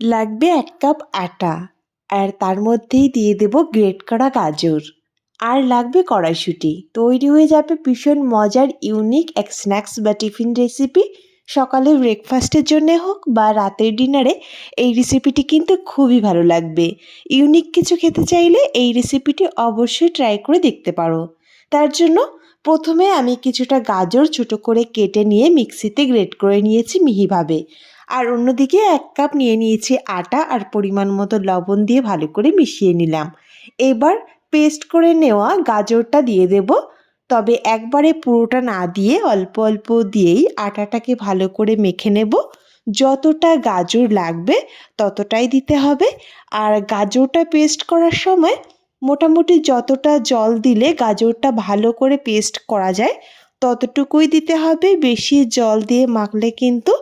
লাগবে এক কাপ আটা, আর তার মধ্যেই দিয়ে দেব গ্রেট করা গাজর। আর লাগবে কড়াইশুঁটি। তৈরি হয়ে যাবে ভীষণ মজার ইউনিক এক স্ন্যাক্স বা টিফিন রেসিপি সকালে ব্রেকফাস্টের জন্য হোক বা রাতের ডিনারে এই রেসিপিটি কিন্তু খুবই ভালো লাগবে। ইউনিক কিছু খেতে চাইলে এই রেসিপিটি অবশ্যই ট্রাই করে দেখতে পারো। তার জন্য প্রথমে আমি কিছুটা গাজর ছোট করে কেটে নিয়ে মিক্সিতে গ্রেট করে নিয়েছি মিহিভাবে। আর অন্যদিকে এক কাপ নিয়ে নিয়েছি আটা আর পরিমাণ মতো লবণ দিয়ে ভালো করে মিশিয়ে নিলাম। এবার পেস্ট করে নেওয়া গাজরটা দিয়ে দেব। তবে একবারে পুরোটা না দিয়ে অল্প অল্প দিয়েই আটাটাকে ভালো করে মেখে নেব। যতটা গাজর লাগবে ততটাই দিতে হবে। আর গাজরটা পেস্ট করার সময় মোটামুটি যতটা জল দিলে গাজরটা ভালো করে পেস্ট করা যায়, ততটুকুই দিতে হবে। বেশি জল দিয়ে মাখলে কিন্তু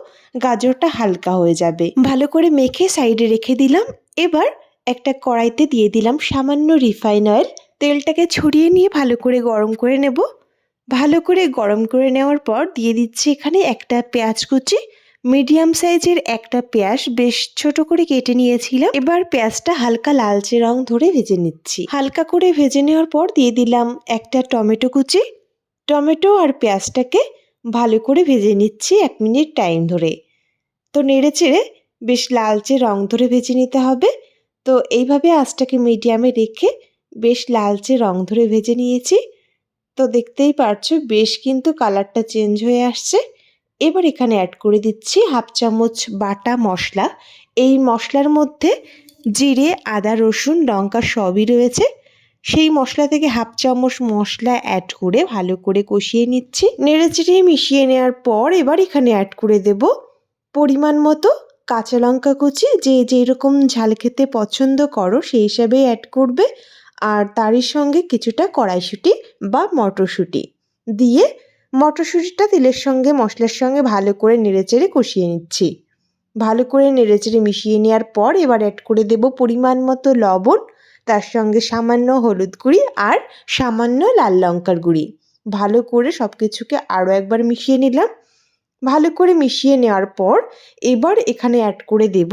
গাজরটা হালকা হয়ে যাবে। ভালো করে মেখে সাইডে রেখে দিলাম। এবার একটা কড়াইতে দিয়ে দিলাম সামান্য রিফাইন অয়েল তেলটাকে ছড়িয়ে নিয়ে ভালো করে গরম করে নেব। ভালো করে গরম করে নেওয়ার পর দিয়ে দিচ্ছি এখানে একটা পেঁয়াজ কুচি। মিডিয়াম সাইজের একটা পেঁয়াজ বেশ ছোট করে কেটে নিয়েছিলাম। এবার পেঁয়াজটা হালকা লালচে রং ধরে ভেজে নিচ্ছি। হালকা করে ভেজে নেওয়ার পর দিয়ে দিলাম একটা টমেটো কুচি। টমেটো আর পেঁয়াজটাকে ভালো করে ভেজে নিচ্ছি এক মিনিট টাইম ধরে। তো নেড়ে চেড়ে বেশ লালচে রং ধরে ভেজে নিতে হবে। তো এইভাবে আঁচটাকে মিডিয়ামে রেখে বেশ লালচে রং ধরে ভেজে নিয়েছি। তো দেখতেই পারছ বেশ কিন্তু কালারটা চেঞ্জ হয়ে আসছে। এবার এখানে অ্যাড করে দিচ্ছি হাফ চামচ বাটা মশলা। এই মশলার মধ্যে জিরে, আদা, রসুন, লঙ্কা সবই রয়েছে। সেই মশলা থেকে হাফ চামচ মশলা অ্যাড করে ভালো করে কষিয়ে নিচ্ছি। নেড়ে চেড়ে মিশিয়ে নেওয়ার পর এবার এখানে অ্যাড করে দেব পরিমাণ মতো কাঁচা লঙ্কা কুচি। যে যেরকম ঝাল খেতে পছন্দ করো সেই হিসাবেই অ্যাড করবে আর তারই সঙ্গে কিছুটা কড়াইশুঁটি বা মটরশুঁটি দিয়ে মটরশুঁটিটা তেলের সঙ্গে মশলার সঙ্গে ভালো করে নেড়েচেড়ে কষিয়ে নিচ্ছি। ভালো করে নেড়েচেড়ে মিশিয়ে নেওয়ার পর এবার অ্যাড করে দেব পরিমাণ মতো লবণ তার সঙ্গে সামান্য হলুদ গুঁড়ি আর সামান্য লাল লঙ্কার গুঁড়ি। ভালো করে সব কিছুকে আরও একবার মিশিয়ে নিলাম। ভালো করে মিশিয়ে নেওয়ার পর এবার এখানে অ্যাড করে দেব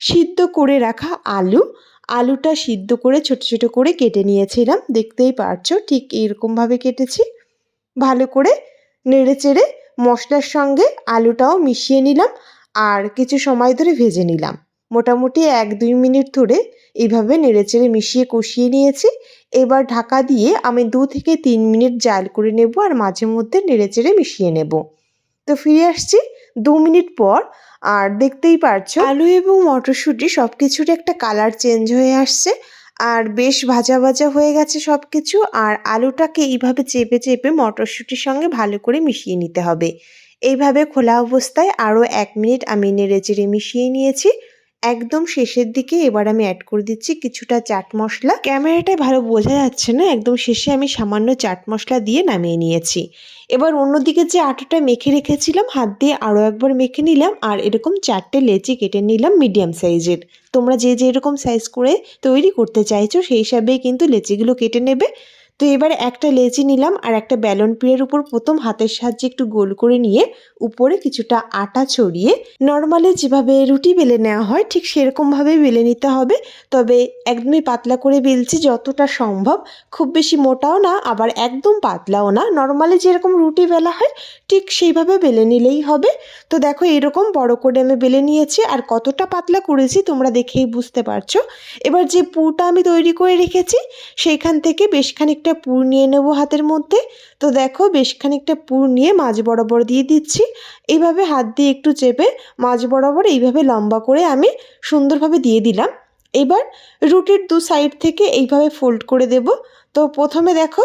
সিদ্ধ করে রাখা আলু। আলুটা সিদ্ধ করে ছোট ছোট করে কেটে নিয়েছিলাম। দেখতেই পারছ ঠিক এরকমভাবে কেটেছি। ভালো করে নেড়ে চেড়ে মশলার সঙ্গে আলুটাও মিশিয়ে নিলাম আর কিছু সময় ধরে ভেজে নিলাম। মোটামুটি এক দুই মিনিট ধরে এইভাবে নেড়েচেড়ে মিশিয়ে কষিয়ে নিয়েছি। এবার ঢাকা দিয়ে আমি দু থেকে তিন মিনিট জাল করে নেব আর মাঝে মধ্যে নেড়েচেড়ে মিশিয়ে নেব। তো ফিরে আসছি দু মিনিট পর আর দেখতেই পারছ আলু এবং মটরশুঁটি সব কিছুর একটা কালার চেঞ্জ হয়ে আসছে। আর বেশ ভাজা ভাজা হয়ে গেছে সব কিছু আর আলুটাকে এইভাবে চেপে চেপে মটরশুঁটির সঙ্গে ভালো করে মিশিয়ে নিতে হবে। এইভাবে খোলা অবস্থায় আরও এক মিনিট আমি নেড়ে চেড়ে মিশিয়ে নিয়েছি। একদম শেষের দিকে এবার আমি অ্যাড করে দিচ্ছি কিছুটা চাট মশলা। ক্যামেরাটায় ভালো বোঝা যাচ্ছে না, একদম শেষে আমি সামান্য চাট মশলা দিয়ে নামিয়ে নিয়েছি। এবার অন্যদিকে যে আটাটা মেখে রেখেছিলাম, হাত দিয়ে আরও একবার মেখে নিলাম আর এরকম চারটে লেচি কেটে নিলাম মিডিয়াম সাইজের তোমরা যে যেরকম সাইজ করে তৈরি করতে চাইছো, সেই হিসাবেই কিন্তু লেচিগুলো কেটে নেবে। তো এবার একটা লেচি নিলাম আর একটা ব্যালন পিড়ের উপর প্রথম হাতের সাহায্যে একটু গোল করে নিয়ে উপরে কিছুটা আটা ছড়িয়ে নর্মালি যেভাবে রুটি বেলে নেওয়া হয় ঠিক সেরকমভাবে বেলে নিতে হবে। তবে একদমই পাতলা করে বেলছি যতটা সম্ভব। খুব বেশি মোটাও না, আবার একদম পাতলাও না। নর্মালি যেরকম রুটি বেলা হয় ঠিক সেইভাবে বেলে নিলেই হবে। তো দেখো এরকম বড় করে আমি বেলে নিয়েছি আর কতটা পাতলা করেছি তোমরা দেখেই বুঝতে পারছ। এবার যে পুরটা আমি তৈরি করে রেখেছি সেইখান থেকে বেশ খানিকটা পুর নিয়ে নেব হাতের মধ্যে। তো দেখো বেশ খানিকটা পুর নিয়ে মাঝ বরাবর দিয়ে দিচ্ছি। এইভাবে হাত দিয়ে একটু চেপে মাঝ বরাবর এইভাবে লম্বা করে আমি সুন্দরভাবে দিয়ে দিলাম। এবার রুটির দু সাইড থেকে এইভাবে ফোল্ড করে দেব। তো প্রথমে দেখো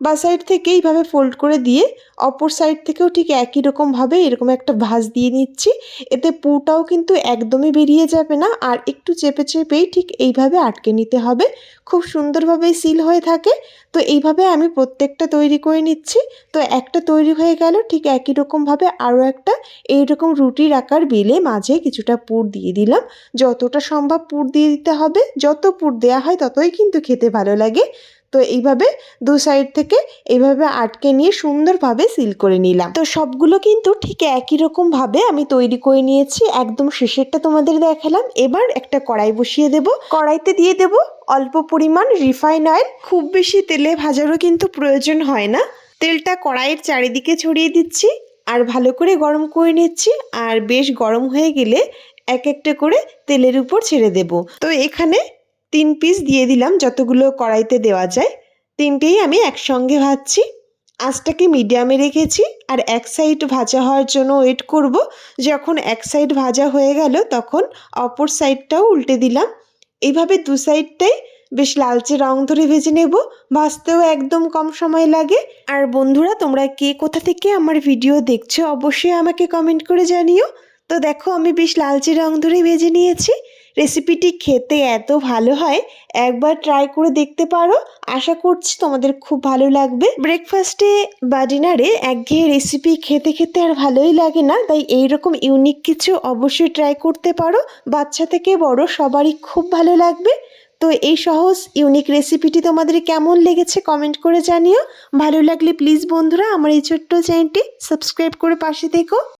বা সাইড থেকে এইভাবে ফোল্ড করে দিয়ে অপর সাইড থেকেও ঠিক একই রকমভাবে এরকম একটা ভাঁজ দিয়ে নিচ্ছি। এতে পুটাও কিন্তু একদমই বেরিয়ে যাবে না আর একটু চেপে চেপেই ঠিক এইভাবে আটকে নিতে হবে। খুব সুন্দরভাবেই সিল হয়ে থাকে। তো এইভাবে আমি প্রত্যেকটা তৈরি করে নিচ্ছি। তো একটা তৈরি হয়ে গেল, ঠিক একই রকমভাবে আরও একটা। এইরকম রুটির আকার বেলে মাঝে কিছুটা পুর দিয়ে দিলাম। যতটা সম্ভব পুর দিয়ে দিতে হবে। যত পুর দেওয়া হয় ততই কিন্তু খেতে ভালো লাগে। তো এইভাবে দু সাইড থেকে এইভাবে আটকে নিয়ে সুন্দরভাবে সিল করে নিলাম। তো সবগুলো কিন্তু ঠিক একই রকম ভাবে আমি তৈরি করে নিয়েছি। একদম শেষেরটা তোমাদের দেখালাম। এবার একটা কড়াই বসিয়ে দেব। কড়াইতে দিয়ে দেব অল্প পরিমাণ রিফাইন অয়েল খুব বেশি তেলে ভাজারও কিন্তু প্রয়োজন হয় না। তেলটা কড়াইয়ের চারিদিকে ছড়িয়ে দিচ্ছি আর ভালো করে গরম করে নিচ্ছি আর বেশ গরম হয়ে গেলে এক একটা করে তেলের উপর ছেড়ে দেব। তো এখানে তিন পিস দিয়ে দিলাম, যতগুলো কড়াইতে দেওয়া যায়। তিনটেই আমি একসঙ্গে ভাজছি। আঁচটাকে মিডিয়ামে রেখেছি আর এক সাইড ভাজা হওয়ার জন্য ওয়েট করব। যখন এক সাইড ভাজা হয়ে গেল, তখন অপর সাইডটাও উল্টে দিলাম। এইভাবে দু সাইডটাই বেশ লালচে রং ধরে ভেজে নেব। ভাজতেও একদম কম সময় লাগে। আর বন্ধুরা, তোমরা কে কোথা থেকে আমার ভিডিও দেখছ, অবশ্যই আমাকে কমেন্ট করে জানিও। তো দেখো, আমি বেশ লালচে রং ধরে ভেজে নিয়েছি। রেসিপিটি খেতে এত ভালো হয়, একবার ট্রাই করে দেখতে পারো। আশা করছি তোমাদের খুব ভালো লাগবে। ব্রেকফাস্টে বা ডিনারে একঘেয়ে রেসিপি খেতে খেতে আর ভালোই লাগে না, তাই এইরকম ইউনিক কিছু অবশ্যই ট্রাই করতে পারো। বাচ্চা থেকে বড় সবারই খুব ভালো লাগবে। তো এই সহজ ইউনিক রেসিপিটি তোমাদের কেমন লেগেছে কমেন্ট করে জানিও। ভালো লাগলে প্লিজ বন্ধুরা, আমার এই ছোট্ট চ্যানেলটি সাবস্ক্রাইব করে পাশে থেকো।